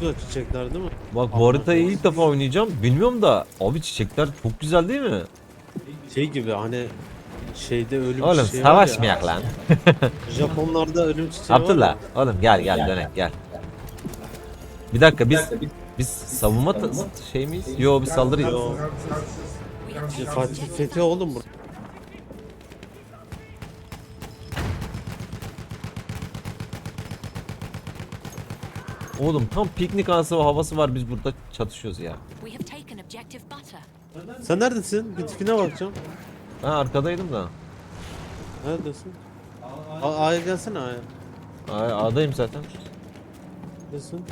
Güzel çiçekler değil mi? Bak bu haritayı ilk defa oynayacağım. Bilmiyorum da abi çiçekler çok güzel değil mi? Şey gibi hani şeyde ölüm Oğlum çiçeği var savaşmayak lan. ya. Japonlarda ölüm çiçeği var Abdullah ya. oğlum gel gel dönek gel. Bir dakika biz biz savunma ta- şey miyiz? Yo biz saldırıyız. Yo. Fatih Fethi oğlum bu. Oğlum tam piknik havası havası var biz burada çatışıyoruz ya. Sen neredesin? Bir tipine bakacağım. Ben arkadaydım da. Neredesin? A A'ya gelsene A'ya. Ay, A'dayım zaten. Neredesin?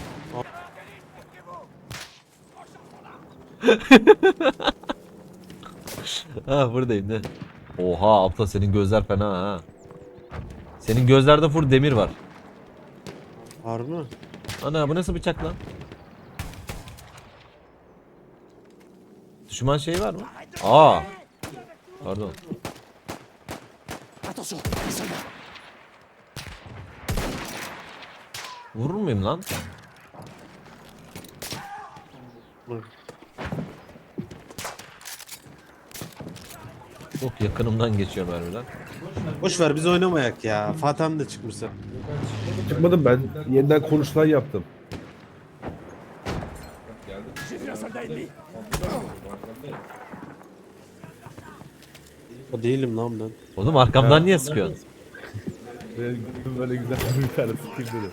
Ha buradayım ne? Oha abla senin gözler fena ha. Senin gözlerde full demir var. Harbi mi? Ana bu nasıl bıçak lan? Düşman şey var mı? Aa. Pardon. Vurur muyum lan? Bak. Çok yakınımdan geçiyor mermiler. Boş ver biz oynamayak ya. Fatih'im de çıkmışsa. Çıkmadım ben. Yeniden konuşulan yaptım. O değilim lan ben. Oğlum arkamdan niye sıkıyorsun? Böyle, güzel bir tane skill dedi.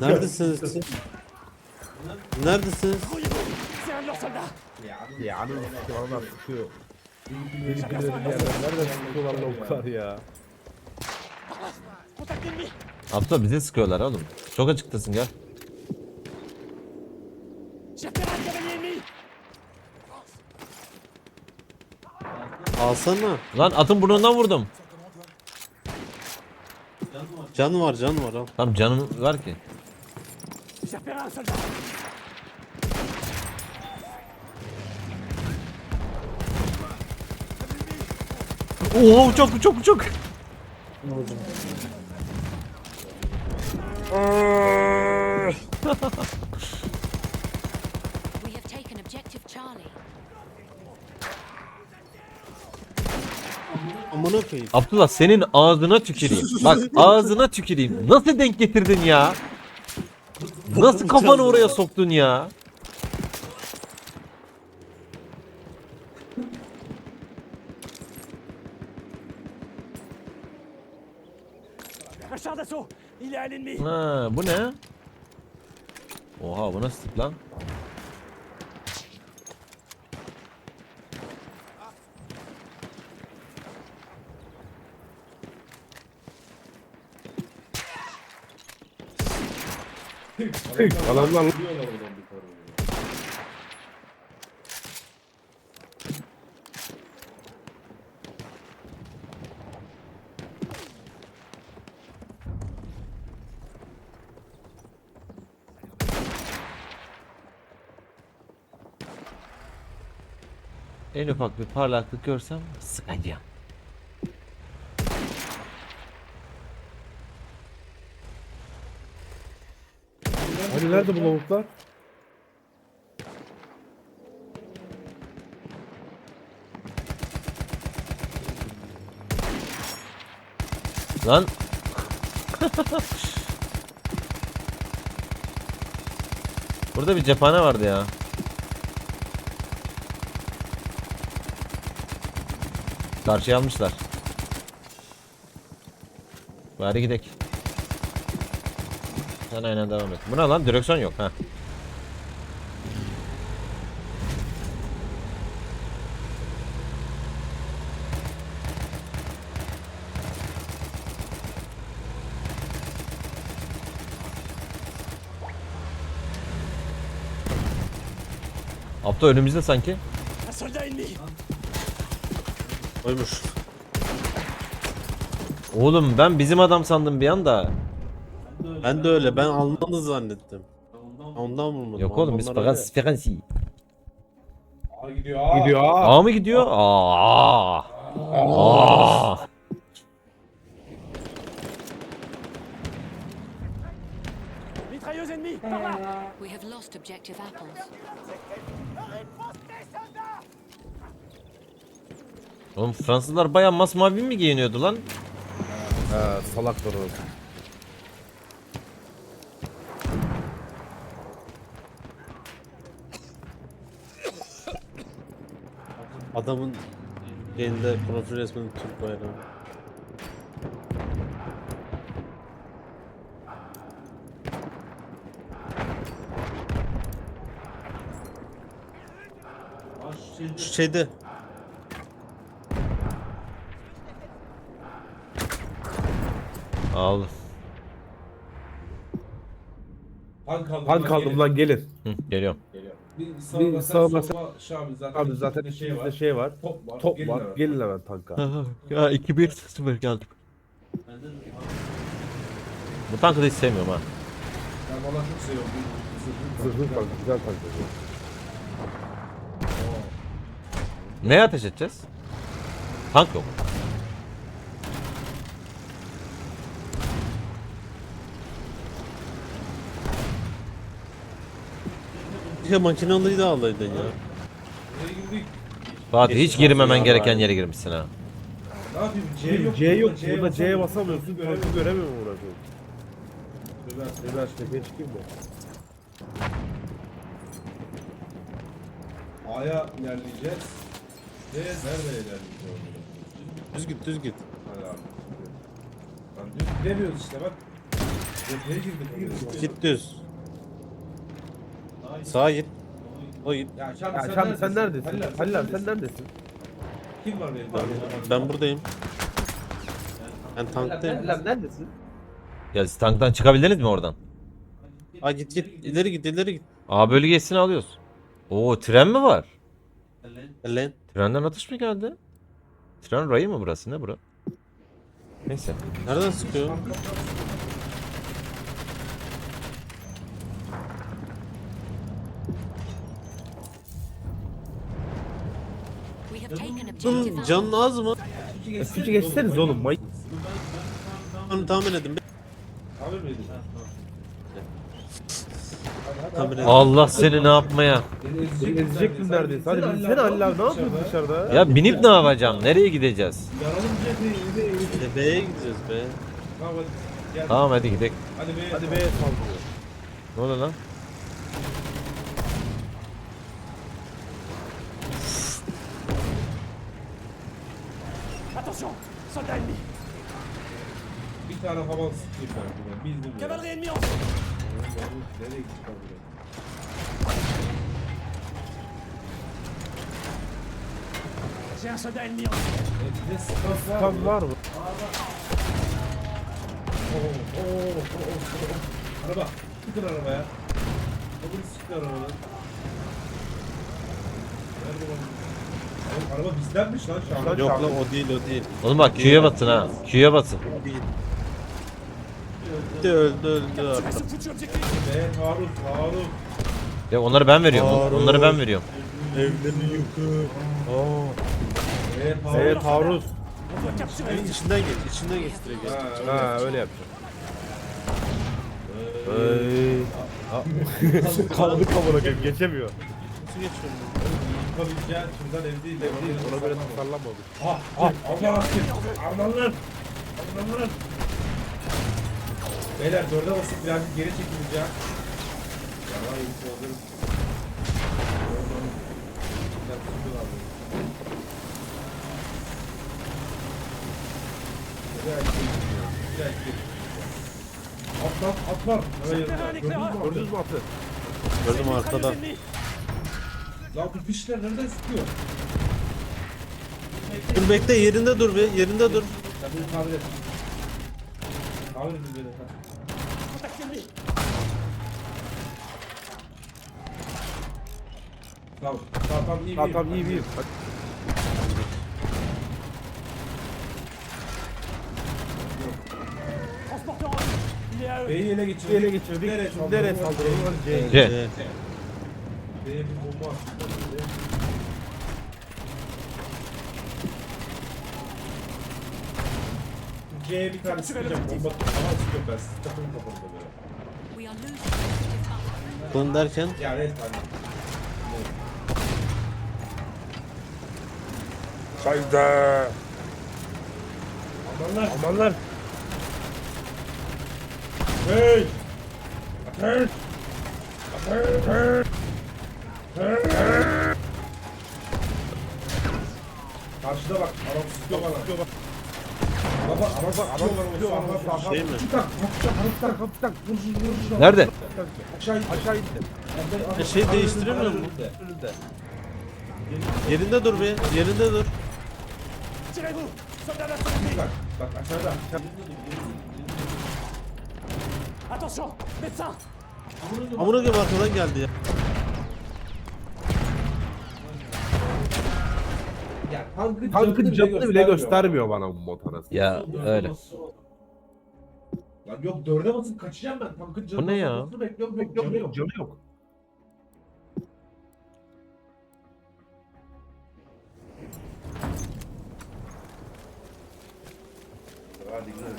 Neredesiniz siz? Neredesiniz? Ya anı sıkıyorlar sıkıyor. Beni bilmediğim yerden nereden sıkıyorlar lavuklar ya. Abla bize sıkıyorlar oğlum. Çok açıktasın gel. Alsana. Lan atın burnundan vurdum. Can var can var al. Tam canım var ki. Oo uçak uçak uçak. We have taken objective Charlie. Amına koyayım. Abdullah senin ağzına tüküreyim. Bak ağzına tüküreyim. Nasıl denk getirdin ya? Nasıl kafanı oraya soktun ya? Un char d'assaut Il est à l'ennemi Ha, bu ne? Oha bu nasıl tip lan? Adamlar En ufak bir parlaklık görsem sıkacağım. Hani nerede bu lavuklar? Lan Burada bir cephane vardı ya. Karşıya almışlar. Bari gidek. Sen aynen devam et. Bu ne lan? Direksiyon yok ha. Abla önümüzde sanki. Oymuş. Oğlum ben bizim adam sandım bir anda. Ben de öyle. Ben Almanı zannettim. Ondan vurmadım. Yok oğlum biz Almanlar öyle. Fransız Fransi. Gidiyor. Gidiyor. Aa. A mı gidiyor? Aa. Aa. We have lost objective apples. Oğlum Fransızlar bayağı masmavi mi giyiniyordu lan? Ha, salaklar o. Adamın elinde profil resminin Türk bayrağı. Şu şeyde Al. Han kaldım lan gelin. Hı, geliyorum. Bir sağ sağ bas- basa Şami zaten, Abi zaten içinde içimizde şey var. Top var. Top gelin var. hemen. Gelin hemen tanka. ya 2-1-0 geldim. Bu tankı da hiç sevmiyorum ha. Ben valla çok seviyorum. bu zırhlı Zırhlı tank. tank. Güzel tank. Neye ateş edeceğiz? Tank yok. Ya makinalıyı da alaydın ya. Nereye girdik? Fatih hiç girmemen gereken yere girmişsin ha. Ne yapayım? C yok. C yok. Burada Burada C'ye basamıyorsun. Tankı Göremiyorum. göremiyorum orası. Biraz- Biraz tepeye çıkayım da. A'ya ilerleyeceğiz. Ve nerede ilerleyeceğiz? Düz git düz git. Hadi abi. Lan düz gidemiyoruz işte bak. Cepheye girdik. girdik. Git düz. Sağa git. Ya Şami Ya sen, Şami neredesin? sen neredesin? Halil abi, sen neredesin? Kim var benim? Ben buradayım. Ben tanktayım. Halil abi neredesin? Ya siz tanktan çıkabildiniz mi oradan? Aa git git ileri git ileri git. A bölgesini alıyoruz. Oo tren mi var? Ellen. Trenden atış mı geldi? Tren rayı mı burası? Ne bura? Neyse. Nereden sıkıyor? We have taken objective Bunun canın az mı? Küçük geçseniz oğlum. May Onu tahmin edin. Tahmin. Allah seni ne yapmaya? Ezecektim neredeyse. Hadi binsene Halil abi ne yapıyorsun dışarıda? Ya binip ne yapacağım? Nereye gideceğiz? E, B'ye gideceğiz be. Tamam hadi. Gel. Tamam hadi gidelim. Hadi be. Hadi be saldırıyor. Ne oluyor lan? Attention Soldat ennemi Bir tane havan sıkayım ben buna. Bildim ya. Cavalerie ennemie en Nereye gittik abi? J'ai un soldat ennemi en Ne sıkıntı var Tam mı? var mı? Oo, oo, oo, oo. Araba. Sıkın arabaya. Öbürü sıkın arabadan. Nerede lan? Araba bizdenmiş lan şu an. Yok lan o değil o değil. Oğlum bak Q'ya basın ha. Q'ya basın. Gitti öldü öldü Tirez artık. Be Harun, Harun. Ya onları ben veriyorum. Onları ben veriyorum. Evlerini yıkı. Be Harun. Evet Evin içinden geç, içinden geç direkt. Ha, Ha öyle yapacağım. Ey. Kaldı kafana geçemiyor. Nasıl geçiyorum? Yapabileceğin şuradan ev değil, ev değil. Ona böyle tasarlanmadı. Ah, ah, Allah aşkına. Armanlar. Beyler dörde basıp birazcık geri çekileceğim. Yalan iyi hazırım. At lan at var. Hayır. Terrain Gördünüz mü atı? Gördüm arkada. Lan bu pişler nereden sıkıyor? Dur bekle yerinde dur be yerinde dur. Sen beni tamir et. Tamir edin beni. Tamam. Tamam tamam iyi Tamam tamam iyi iyi. Eux B'yi ele geçirdik. Ele geçirdik. Nereye saldıralım? Hadi C'ye. C. Diye bir bomba atmışlar böyle. C'ye bir tane sıkacağım. Bomba ama sıkıyorum ben. Takımın kafamda böyle. Konu derken? Ya resmen. Hayda. Amanlar. Amanlar. Hey! Ateş! Ateş! Ateş! Karşıda bak, adam sıkıyor bana. Baba, araba sıkıyor bana. Sağ, sağ, sağ. Şey mi? Tak, tak, tak. Vur şunu, vur şunu. Nerede? Aşağı in. Aşağı gitti. Ya şey değiştiremiyor mu? Yerinde dur be. Yerinde dur. Bak, bak aşağıda. Attention Médecin Amına koyayım arkadan geldi ya. Tankın, Tankın canını bile göstermiyor bana bu motora. Ya öyle. Lan yok dörde basın kaçacağım ben. Tankın canı Bu ne ya? basmasını Bekliyorum, bekliyorum. Canı yok. Canı yok. Hadi gidelim.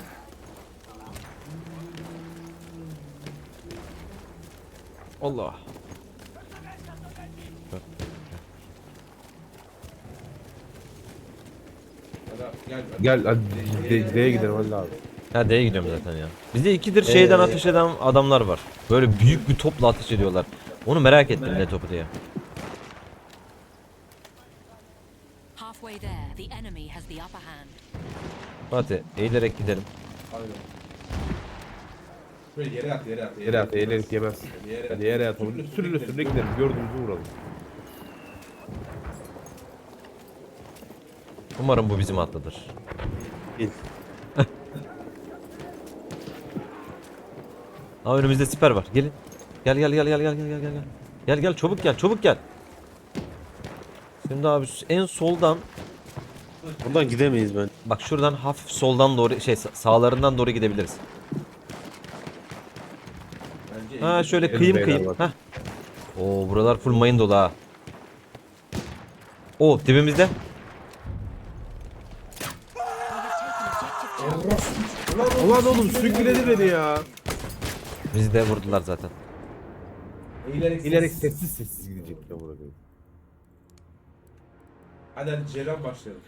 Allah. Gel. hadi. D- D'ye gidelim hadi abi. Ha D'ye gidiyorum zaten ya. Bizde ikidir şeyden Ee, ateş eden adamlar var. Böyle büyük bir topla ateş ediyorlar. Onu merak ettim ne topu diye. Halfway there, the enemy has the upper hand. Fatih eğilerek gidelim. Aynen. Böyle yere at, yere at. Yere at, eğlenip yemez. Yere Hadi yere atalım. Sürüne sürüne gidelim. Gördüğümüzü vuralım. Umarım bu bizim atlıdır. Değil. Aa önümüzde siper var. Gelin. Gel gel gel gel gel gel gel gel. Gel gel çabuk gel çabuk gel. Şimdi abi en soldan Buradan gidemeyiz ben. bak şuradan hafif soldan doğru şey sa- sağlarından doğru gidebiliriz. Bence Ha şöyle kıyım kıyım. Hah. Oo buralar full mayın dolu ha. Oo dibimizde. We have taken objective Charlie. Ulan oğlum sürükledi beni ya. Bizi de vurdular zaten. İlerek, İlerek sessiz sessiz gidecek ya burada. Hadi hadi C'den başlayalım.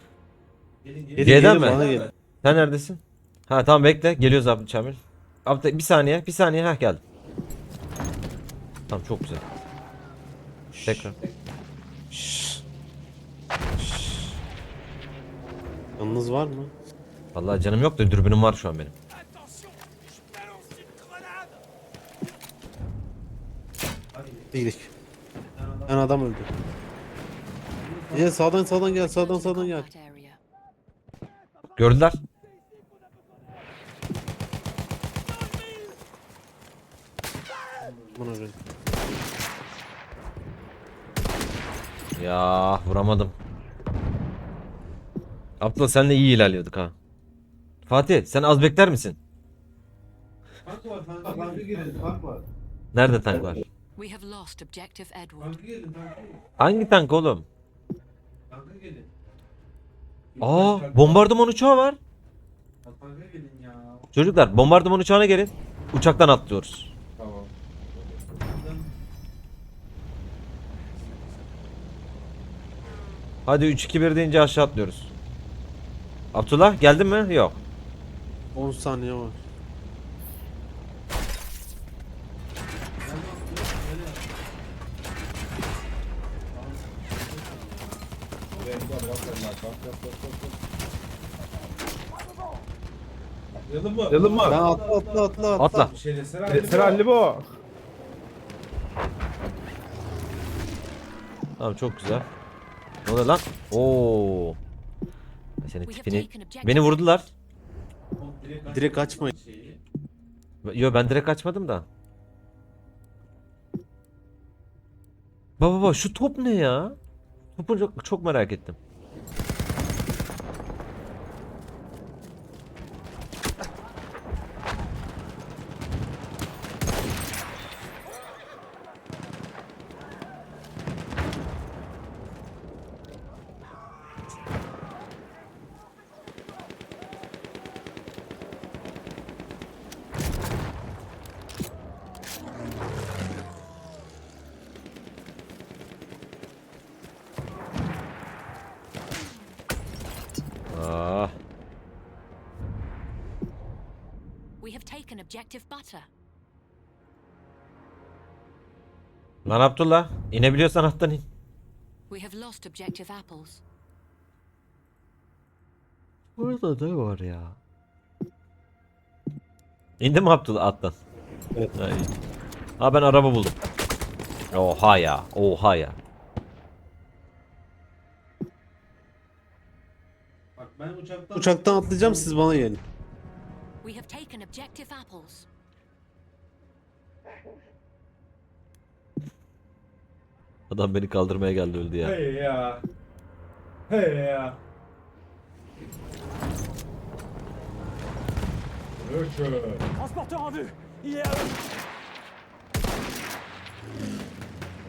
Gelin C'den mi? bana gel. Sen neredesin? Ha tamam bekle. Geliyoruz abi Çamil. Abi bir saniye, bir saniye. Heh geldim. Tamam çok güzel. Tekrar. Yanınız var mı? Vallahi canım yok da dürbünüm var şu an benim. Değilik. Ben adam öldü. Gel sağdan sağdan gel sağdan sağdan gel. Gördüler. Buna koyayım. Ya vuramadım. Abdullah senle iyi ilerliyorduk ha. Fatih sen az bekler misin? Tank var, tank var. Nerede tank var? We have lost objective Edward. Tankı gelin, tankı. Hangi tank oğlum? Tankı gelin. Aa bombardıman uçağı var. Tankı gelin ya. Çocuklar bombardıman uçağına gelin. Uçaktan atlıyoruz. Tamam. Hadi 3-2-1 deyince aşağı atlıyoruz. Abdullah geldin mi? Yok. 10 saniye var. Atlayalım mı? Yalın mı? Ben atla atla atla atla. Atla. Bir şey desene abi. Sen halli bu. Tamam çok güzel. Ne oluyor lan? Oo. Senin We have tipini. Beni vurdular. Direkt açmayın. Şeyi. Yo ben direkt açmadım da. Baba baba şu top ne ya? Topu çok, çok merak ettim. taken objective butter. Lan Abdullah inebiliyorsan attan in. We have lost objective apples. Burada da var ya. İndi mi Abdullah attan? Evet. Ha, ben araba buldum. Oha ya. Oha ya. Bak ben uçaktan... Uçaktan atlayacağım siz bana gelin. We have taken objective apples. Adam beni kaldırmaya geldi öldü ya. Hey ya. Hey ya. Ölçü. Transporteur en vue Il est à eux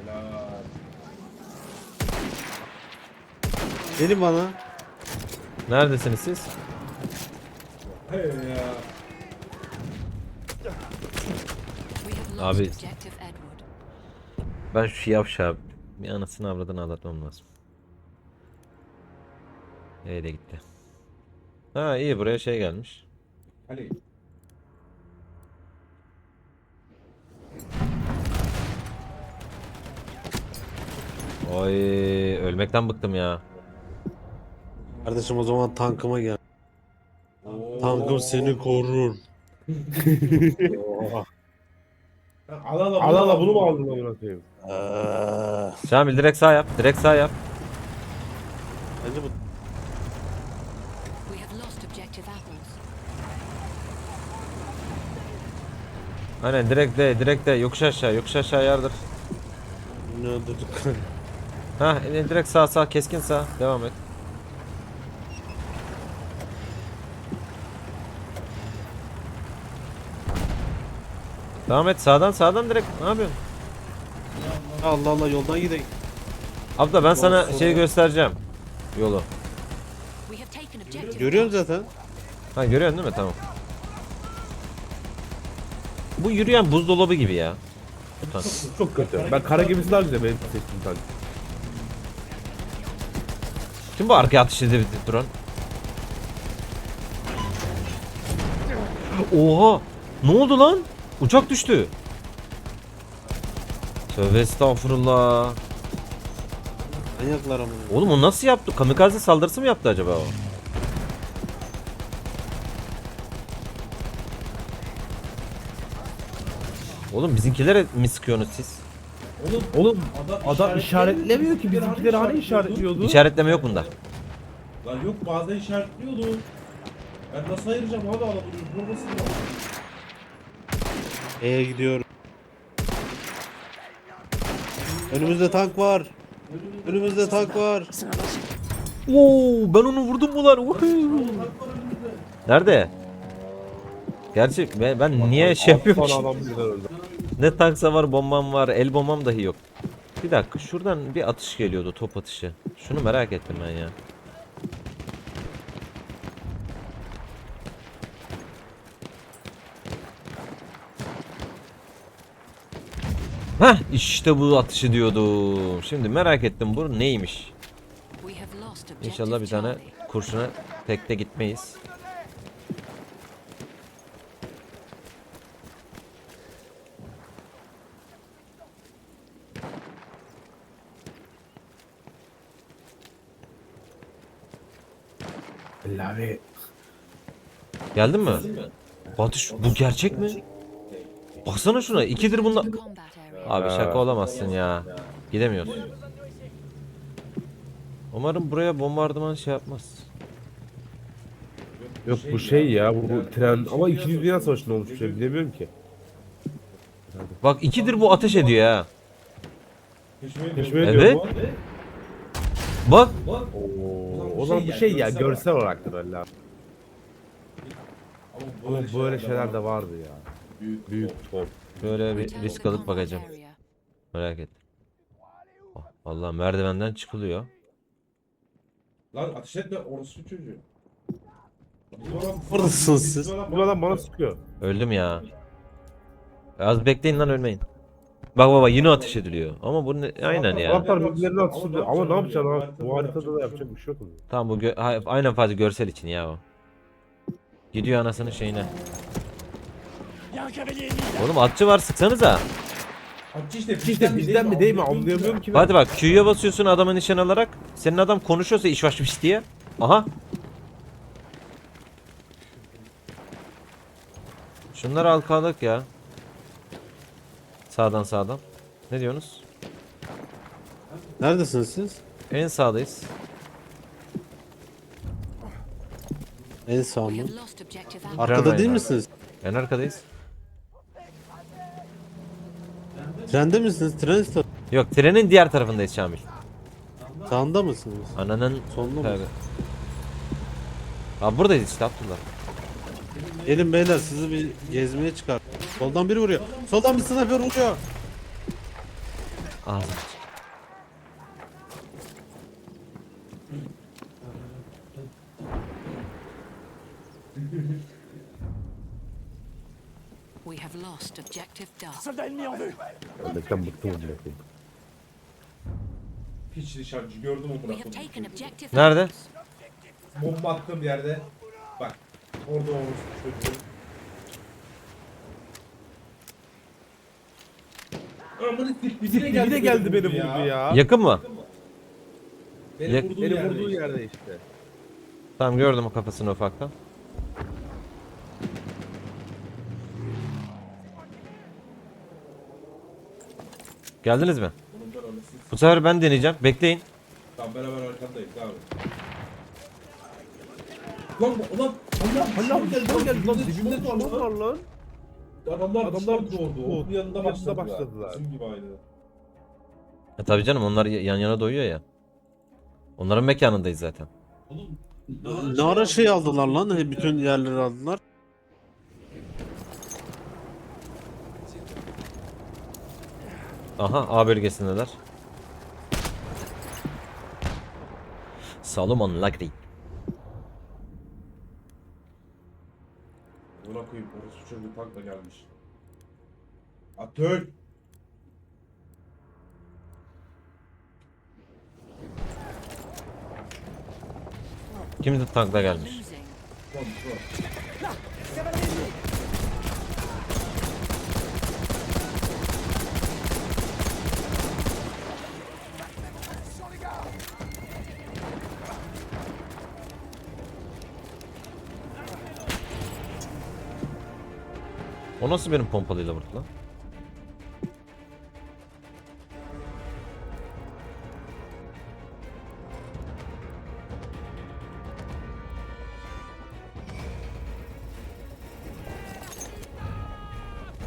Helal. Gelin bana. Neredesiniz siz? Hey ya. Abi. Ben şu yavşağı bir anasını avradını anlatmam lazım. Nereye de gitti. Ha iyi buraya şey gelmiş. Ali. Oy ölmekten bıktım ya. Kardeşim o zaman tankıma gel. Tankım seni korur. Al al Al al bunu mu aldın amına koyayım? Eee, Şamil direkt sağ yap. Direkt sağ yap. Bence bu We have lost objective apples. Aynen direkt de direkt de yokuş aşağı yokuş aşağı yardır. ne öldürdük. Ha e, direkt sağ sağ keskin sağ devam et. Devam et sağdan sağdan direkt ne yapıyorsun? Allah Allah yoldan gidelim. Abla ben sana şeyi göstereceğim. Yolu. Görüyorum zaten. Ha görüyorsun değil mi? Tamam. Bu yürüyen buzdolabı gibi ya. Bu tank. Çok kötü. Ben kara gemisi daha güzel benim seçtiğim tank. Kim bu arkaya atış edip duran? Oha! Ne oldu lan? Uçak düştü. Tövbe estağfurullah. Manyaklar ama. Oğlum o nasıl yaptı? Kamikaze saldırısı mı yaptı acaba o? Oğlum bizimkilere mi sıkıyorsunuz siz? Oğlum Oğlum adam, adam işaretlemiyor ki bizimkileri hani işaretliyordu. İşaretleme yok bunda. Lan yok bazen işaretliyordu. Ben nasıl ayıracağım abi adamı? Vurmasın ya. E'ye gidiyorum. Önümüzde tank var. Önümüzde tank var. Oo, ben onu vurdum mu lan? Nerede? Gerçi ben, ben niye şey yapıyorum ki? Ne tanksa var, bombam var, el bombam dahi yok. Bir dakika, şuradan bir atış geliyordu, top atışı. Şunu merak ettim ben ya. Hah, işte bu atışı diyordum. Şimdi merak ettim bu neymiş? İnşallah bir tane kurşuna tekte gitmeyiz. Lavi. Geldin mi? Batış bu gerçek mi? Baksana şuna. ikidir bunlar. Abi şaka olamazsın ya. Gidemiyoruz. Umarım buraya bombardıman şey yapmaz. Yok bu şey ya bu, bu tren ama 2. Dünya Savaşı'nda olmuş bir şey bilemiyorum ki. Bak ikidir bu ateş ediyor ha. Teşvik Evet. ediyorum. Bak. Oo, o zaman bu şey ya görsel olaraktır Allah. Ama böyle şeyler de vardı ya. Büyük top. Böyle bir risk alıp bakacağım. Merak et. Vallahi merdivenden çıkılıyor. Lan ateş etme orası çocuğu. Buradasınız siz. Bu adam bana sıkıyor. Öldüm ya. Az bekleyin lan ölmeyin. Bak baba yine ateş ediliyor. Ama bu ne? aynen ya. Adamlar birbirlerine atışıyor ama ne yapacaksın abi? Bu haritada da yapacak bir şey yok mu? Tamam bu gö- ha- aynen fazla görsel için ya o. Gidiyor anasının şeyine. Oğlum atçı var sıksanıza. Atçı işte İşte bizden mi değil mi anlayamıyorum ki ben. Hadi bak Q'ya basıyorsun adamı nişan alarak. Senin adam konuşuyorsa iş başlamış diye. Aha. Şunları alkaladık ya. Sağdan sağdan. Ne diyorsunuz? Neredesiniz siz? En sağdayız. En sağ mı? Arkada değil misiniz? En arkadayız. Trende misiniz? Tren istasyonu. Yok trenin diğer tarafındayız Şamil. Sağında mısınız? Ananın Sonunda mı? Tabii. Abi buradayız işte Abdullah. Gelin beyler sizi bir gezmeye çıkar. Soldan biri vuruyor. Soldan bir sniper vuruyor. Ağzım. We have lost objective Dark. Soldat ennemi en vue. Ölmekten bıktım amına koyayım. Piç dışarıcı gördüm o We have bıraktım. taken objective Nerede? Bomba attığım yerde. Bak. Orada olmuş çocuğu. Amına siktir. Bir de Bir de geldi beni vurdu ya. Yakın mı? Beni Yak- vurduğu Beni yerde vurduğu işte. yerde işte. Tamam gördüm o kafasını ufaktan. Geldiniz mi? Bunun ben anasını Bu sefer ben deneyeceğim. Bekleyin. Tamam beraber arkandayız abi. Lan ulan Allah Allah lan geldi lan Dibinde dibimde düşman var lan. Adamlar Adamlar doğdu. Onun yanında Yanında başladılar. başladılar. Bizim gibi aynı. E tabii canım onlar y- yan yana doyuyor ya. Onların mekanındayız zaten. Ne ara şey aldılar lan? Bütün yerleri aldılar. Aha A bölgesindeler. Salomon Lagri. Buna koyayım. Orası çocuğu tankla gelmiş. Atör. Kim de tankla gelmiş? Losing. O nasıl benim pompalıyla vurdu lan?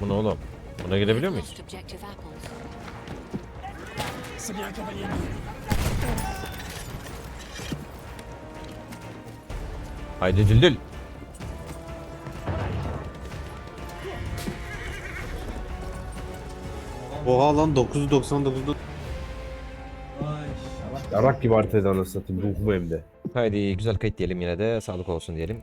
Bu ne oğlum? Buna girebiliyor muyuz? lost objective Apples. Oha lan 999'da Yarak gibi haritaydı anasını satayım ruhumu hem de. Haydi güzel kayıt diyelim yine de. Sağlık olsun diyelim.